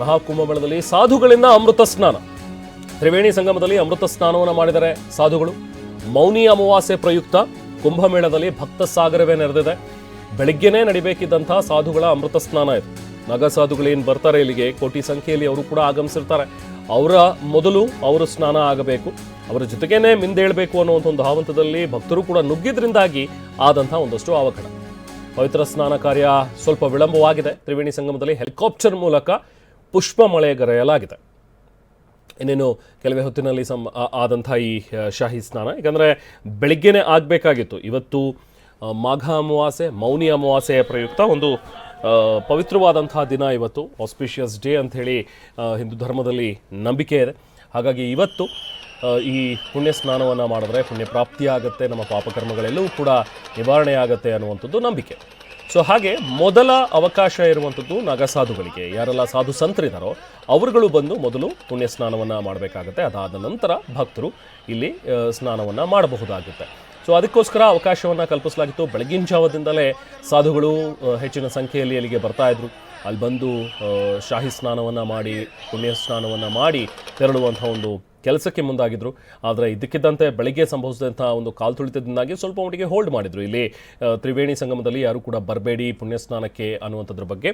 ಮಹಾಕುಂಭಮೇಳದಲ್ಲಿ ಸಾಧುಗಳಿಂದ ಅಮೃತ ಸ್ನಾನ. ತ್ರಿವೇಣಿ ಸಂಗಮದಲ್ಲಿ ಅಮೃತ ಸ್ನಾನವನ್ನು ಮಾಡಿದರೆ ಸಾಧುಗಳು. ಮೌನಿ ಅಮಾವಾಸ್ಯೆ ಪ್ರಯುಕ್ತ ಕುಂಭಮೇಳದಲ್ಲಿ ಭಕ್ತ ಸಾಗರವೇ ನೆರೆದಿದೆ. ಬೆಳಿಗ್ಗೆನೇ ನಡಿಬೇಕಿದ್ದಂಥ ಸಾಧುಗಳ ಅಮೃತ ಸ್ನಾನ ಇದು. ನಗ ಸಾಧುಗಳು ಏನು ಬರ್ತಾರೆ ಇಲ್ಲಿಗೆ? ಕೋಟಿ ಸಂಖ್ಯೆಯಲ್ಲಿ ಅವರು ಕೂಡ ಆಗಮಿಸಿರ್ತಾರೆ. ಅವರ ಮೊದಲು ಅವರು ಸ್ನಾನ ಆಗಬೇಕು. ಅವರ ಜೊತೆಗೇನೆ ಮಿಂದೇಳಬೇಕು ಅನ್ನುವಂಥ ಒಂದು ಹಾವಂತದಲ್ಲಿ ಭಕ್ತರು ಕೂಡ ನುಗ್ಗಿದ್ರಿಂದಾಗಿ ಆದಂಥ ಒಂದಷ್ಟು ಅವಘಡ. ಪವಿತ್ರ ಸ್ನಾನ ಕಾರ್ಯ ಸ್ವಲ್ಪ ವಿಳಂಬವಾಗಿದೆ. ತ್ರಿವೇಣಿ ಸಂಗಮದಲ್ಲಿ ಹೆಲಿಕಾಪ್ಟರ್ ಮೂಲಕ ಪುಷ್ಪ ಮಳೆಗರೆಯಲಾಗಿದೆ ಇನ್ನೇನು ಕೆಲವೇ ಹೊತ್ತಿನಲ್ಲಿ ಸಂ ಆದಂಥ ಈ ಶಾಹಿ ಸ್ನಾನ. ಯಾಕಂದರೆ ಬೆಳಿಗ್ಗೆನೇ ಆಗಬೇಕಾಗಿತ್ತು. ಇವತ್ತು ಮಾಘ ಅಮಾವಾಸೆ ಮೌನಿ ಅಮಾವಾಸೆಯ ಪ್ರಯುಕ್ತ ಒಂದು ಪವಿತ್ರವಾದಂಥ ದಿನ ಇವತ್ತು. ಆಸ್ಪಿಷಿಯಸ್ ಡೇ ಅಂಥೇಳಿ ಹಿಂದೂ ಧರ್ಮದಲ್ಲಿ ನಂಬಿಕೆ ಇದೆ. ಹಾಗಾಗಿ ಇವತ್ತು ಈ ಪುಣ್ಯ ಸ್ನಾನವನ್ನು ಮಾಡಿದ್ರೆ ಪುಣ್ಯ ಪ್ರಾಪ್ತಿಯಾಗತ್ತೆ. ನಮ್ಮ ಪಾಪಕರ್ಮಗಳೆಲ್ಲವೂ ಕೂಡ ನಿವಾರಣೆ ಆಗುತ್ತೆ ಅನ್ನುವಂಥದ್ದು ನಂಬಿಕೆ. ಸೊ ಹಾಗೆ ಮೊದಲ ಅವಕಾಶ ಇರುವಂಥದ್ದು ನಾಗಸಾಧುಗಳಿಗೆ. ಯಾರೆಲ್ಲ ಸಾಧು ಸಂತರಿದಾರೋ, ಅವರುಗಳು ಬಂದು ಮೊದಲು ಪುಣ್ಯ ಸ್ನಾನವನ್ನು ಮಾಡಬೇಕಾಗುತ್ತೆ. ಅದಾದ ನಂತರ ಭಕ್ತರು ಇಲ್ಲಿ ಸ್ನಾನವನ್ನು ಮಾಡಬಹುದಾಗುತ್ತೆ. ಸೊ ಅದಕ್ಕೋಸ್ಕರ ಅವಕಾಶವನ್ನು ಕಲ್ಪಿಸಲಾಗಿತ್ತು. ಬೆಳಗಿನ ಜಾವದಿಂದಲೇ ಸಾಧುಗಳು ಹೆಚ್ಚಿನ ಸಂಖ್ಯೆಯಲ್ಲಿ ಅಲ್ಲಿಗೆ ಬರ್ತಾ ಇದ್ರು. ಅಲ್ಲಿ ಬಂದು ಶಾಹಿ ಸ್ನಾನವನ್ನು ಮಾಡಿ, ಪುಣ್ಯ ಸ್ನಾನವನ್ನು ಮಾಡಿ ತೆರಳುವಂಥ ಒಂದು ಕೆಲಸಕ್ಕೆ ಮುಂದಾಗಿದ್ರು. ಆದರೆ ಇದಕ್ಕಿದ್ದಂತೆ ಬೆಳಗ್ಗೆ ಸಂಭವಿಸಿದಂಥ ಒಂದು ಕಾಲ್ತುಳಿತದಿಂದಾಗಿ ಸ್ವಲ್ಪ ಮಟ್ಟಿಗೆ ಹೋಲ್ಡ್ ಮಾಡಿದರು. ಇಲ್ಲಿ ತ್ರಿವೇಣಿ ಸಂಗಮದಲ್ಲಿ ಯಾರೂ ಕೂಡ ಬರಬೇಡಿ, ಪುಣ್ಯ ಸ್ನಾನಕ್ಕೆ ಅನ್ನುವಂಥದ್ರ ಬಗ್ಗೆ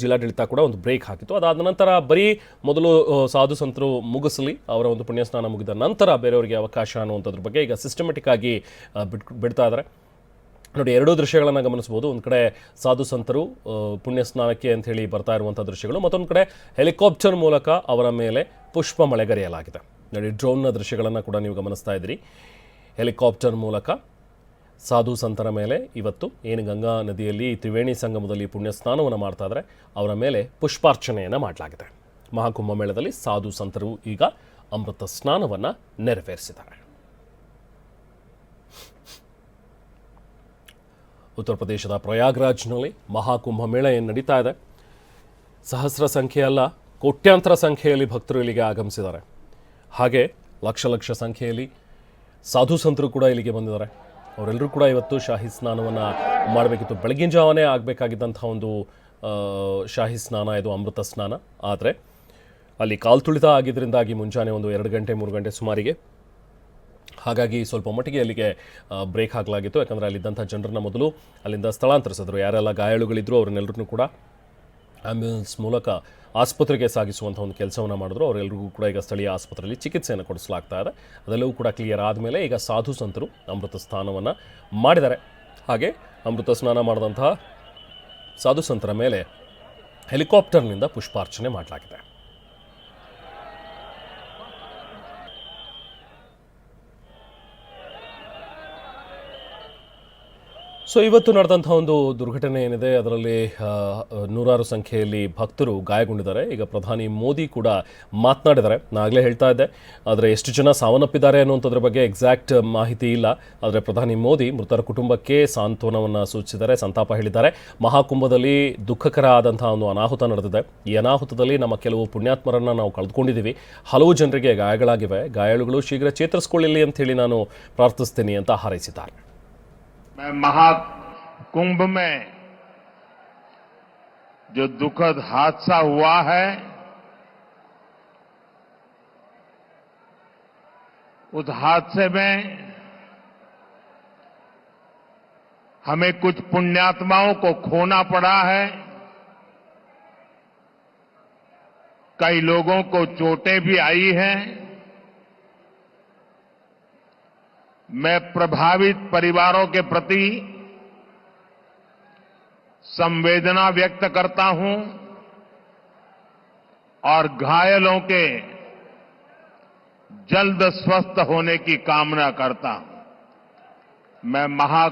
ಜಿಲ್ಲಾಡಳಿತ ಕೂಡ ಒಂದು ಬ್ರೇಕ್ ಹಾಕಿತ್ತು. ಅದಾದ ನಂತರ ಬರೀ ಮೊದಲು ಸಾಧು ಸಂತರು ಮುಗಿಸಲಿ, ಅವರ ಒಂದು ಪುಣ್ಯ ಸ್ನಾನ ಮುಗಿದ ನಂತರ ಬೇರೆಯವರಿಗೆ ಅವಕಾಶ ಅನ್ನುವಂಥದ್ರ ಬಗ್ಗೆ ಈಗ ಸಿಸ್ಟಮೆಟಿಕ್ ಆಗಿ ಬಿಡ್ತಾ ಇದ್ದಾರೆ ನೋಡಿ, ಎರಡೂ ದೃಶ್ಯಗಳನ್ನು ಗಮನಿಸಬಹುದು. ಒಂದು ಕಡೆ ಸಾಧು ಸಂತರು ಪುಣ್ಯ ಸ್ನಾನಕ್ಕೆ ಅಂತ ಹೇಳಿ ಬರ್ತಾ ಇರುವಂಥ ದೃಶ್ಯಗಳು, ಮತ್ತೊಂದು ಕಡೆ ಹೆಲಿಕಾಪ್ಟರ್ ಮೂಲಕ ಅವರ ಮೇಲೆ ಪುಷ್ಪ ಮಳೆಗರೆಯಲಾಗಿದೆ ನೋಡಿ, ಡ್ರೋನ್ನ ದೃಶ್ಯಗಳನ್ನು ಕೂಡ ನೀವು ಗಮನಿಸ್ತಾ ಇದ್ದೀರಿ. ಹೆಲಿಕಾಪ್ಟರ್ ಮೂಲಕ ಸಾಧು ಸಂತರ ಮೇಲೆ ಇವತ್ತು ಏನು ಗಂಗಾ ನದಿಯಲ್ಲಿ, ತ್ರಿವೇಣಿ ಸಂಗಮದಲ್ಲಿ ಪುಣ್ಯ ಸ್ನಾನವನ್ನು ಮಾಡ್ತಾ ಇದ್ದಾರೆ ಅವರ ಮೇಲೆ ಪುಷ್ಪಾರ್ಚನೆಯನ್ನು ಮಾಡಲಾಗಿದೆ. ಮಹಾಕುಂಭ ಮೇಳದಲ್ಲಿ ಸಾಧು ಸಂತರು ಈಗ ಅಮೃತ ಸ್ನಾನವನ್ನು ನೆರವೇರಿಸಿದ್ದಾರೆ. ಉತ್ತರ ಪ್ರದೇಶದ ಪ್ರಯಾಗ್ರಾಜ್ನಲ್ಲಿ ಮಹಾಕುಂಭ ಮೇಳ ಏನು ನಡೀತಾ ಇದೆ? ಸಹಸ್ರ ಸಂಖ್ಯೆ ಅಲ್ಲ ಕೋಟ್ಯಾಂತರ ಸಂಖ್ಯೆಯಲ್ಲಿ ಭಕ್ತರು ಇಲ್ಲಿಗೆ ಆಗಮಿಸಿದ್ದಾರೆ. ಹಾಗೆ ಲಕ್ಷ ಲಕ್ಷ ಸಂಖ್ಯೆಯಲ್ಲಿ ಸಾಧು ಸಂತರು ಕೂಡ ಇಲ್ಲಿಗೆ ಬಂದಿದ್ದಾರೆ. ಅವರೆಲ್ಲರೂ ಕೂಡ ಇವತ್ತು ಶಾಹಿ ಸ್ನಾನವನ್ನು ಮಾಡಬೇಕಿತ್ತು. ಬೆಳಗಿನ ಜಾವನೇ ಆಗಬೇಕಾಗಿದ್ದಂಥ ಒಂದು ಶಾಹಿ ಸ್ನಾನ, ಇದು ಅಮೃತ ಸ್ನಾನ. ಆದರೆ ಅಲ್ಲಿ ಕಾಲ್ತುಳಿತ ಆಗಿದ್ದರಿಂದಾಗಿ ಮುಂಜಾನೆ ಒಂದು ಎರಡು ಗಂಟೆ, ಮೂರು ಗಂಟೆ ಸುಮಾರಿಗೆ ಹಾಗಾಗಿ ಸ್ವಲ್ಪ ಮಟ್ಟಿಗೆ ಅಲ್ಲಿಗೆ ಬ್ರೇಕ್ ಹಾಕಲಾಗಿತ್ತು. ಯಾಕಂದರೆ ಅಲ್ಲಿದ್ದಂಥ ಜನರನ್ನ ಮೊದಲು ಅಲ್ಲಿಂದ ಸ್ಥಳಾಂತರಿಸಿದ್ರು. ಯಾರೆಲ್ಲ ಗಾಯಾಳುಗಳಿದ್ರು ಅವ್ರನ್ನೆಲ್ಲರೂ ಕೂಡ ಆ್ಯಂಬ್ಯುಲೆನ್ಸ್ ಮೂಲಕ ಆಸ್ಪತ್ರೆಗೆ ಸಾಗಿಸುವಂಥ ಒಂದು ಕೆಲಸವನ್ನು ಮಾಡಿದ್ರು. ಅವರೆಲ್ಲರಿಗೂ ಕೂಡ ಈಗ ಸ್ಥಳೀಯ ಆಸ್ಪತ್ರೆಯಲ್ಲಿ ಚಿಕಿತ್ಸೆಯನ್ನು ಕೊಡಿಸಲಾಗ್ತಾ ಇದೆ. ಅದೆಲ್ಲವೂ ಕೂಡ ಕ್ಲಿಯರ್ ಆದಮೇಲೆ ಈಗ ಸಾಧು ಸಂತರು ಅಮೃತ ಸ್ನಾನವನ್ನು ಮಾಡಿದ್ದಾರೆ. ಹಾಗೆ ಅಮೃತ ಸ್ನಾನ ಮಾಡಿದಂತಹ ಸಾಧು ಸಂತರ ಮೇಲೆ ಹೆಲಿಕಾಪ್ಟರ್ನಿಂದ ಪುಷ್ಪಾರ್ಚನೆ ಮಾಡಲಾಗಿದೆ. ಸೊ ಇವತ್ತು ನಡೆದಂಥ ಒಂದು ದುರ್ಘಟನೆ ಏನಿದೆ, ಅದರಲ್ಲಿ ನೂರಾರು ಸಂಖ್ಯೆಯಲ್ಲಿ ಭಕ್ತರು ಗಾಯಗೊಂಡಿದ್ದಾರೆ. ಈಗ ಪ್ರಧಾನಿ ಮೋದಿ ಕೂಡ ಮಾತನಾಡಿದ್ದಾರೆ. ಆಗಲೇ ಹೇಳ್ತಾ ಇದ್ದೆ. ಆದರೆ ಎಷ್ಟು ಜನ ಸಾವನ್ನಪ್ಪಿದ್ದಾರೆ ಅನ್ನುವಂಥದ್ರ ಬಗ್ಗೆ ಎಕ್ಸಾಕ್ಟ್ ಮಾಹಿತಿ ಇಲ್ಲ. ಆದರೆ ಪ್ರಧಾನಿ ಮೋದಿ ಮೃತರ ಕುಟುಂಬಕ್ಕೆ ಸಾಂತ್ವನವನ್ನು ಸೂಚಿಸಿದ್ದಾರೆ, ಸಂತಾಪ ಹೇಳಿದ್ದಾರೆ. ಮಹಾಕುಂಭದಲ್ಲಿ ದುಃಖಕರ ಆದಂತಹ ಒಂದು ಅನಾಹುತ ನಡೆದಿದೆ. ಈ ಅನಾಹುತದಲ್ಲಿ ನಮ್ಮ ಕೆಲವು ಪುಣ್ಯಾತ್ಮರನ್ನು ನಾವು ಕಳೆದುಕೊಂಡಿದ್ದೀವಿ. ಹಲವು ಜನರಿಗೆ ಗಾಯಗಳಾಗಿವೆ. ಗಾಯಾಳುಗಳು ಶೀಘ್ರ ಚೇತರಿಸಿಕೊಳ್ಳಲಿ ಅಂತ ಹೇಳಿ ನಾನು ಪ್ರಾರ್ಥಿಸ್ತೀನಿ ಅಂತ ಹಾರೈಸಿದ್ದಾರೆ. मैं महाकुंभ में जो दुखद हादसा हुआ है, उस हादसे में हमें कुछ पुण्यात्माओं को खोना पड़ा है। कई लोगों को चोटें भी आई हैं। मैं प्रभावित परिवारों के प्रति संवेदना व्यक्त करता हूँ और घायलों के जल्द स्वस्थ होने की कामना करता हूँ। मैं महा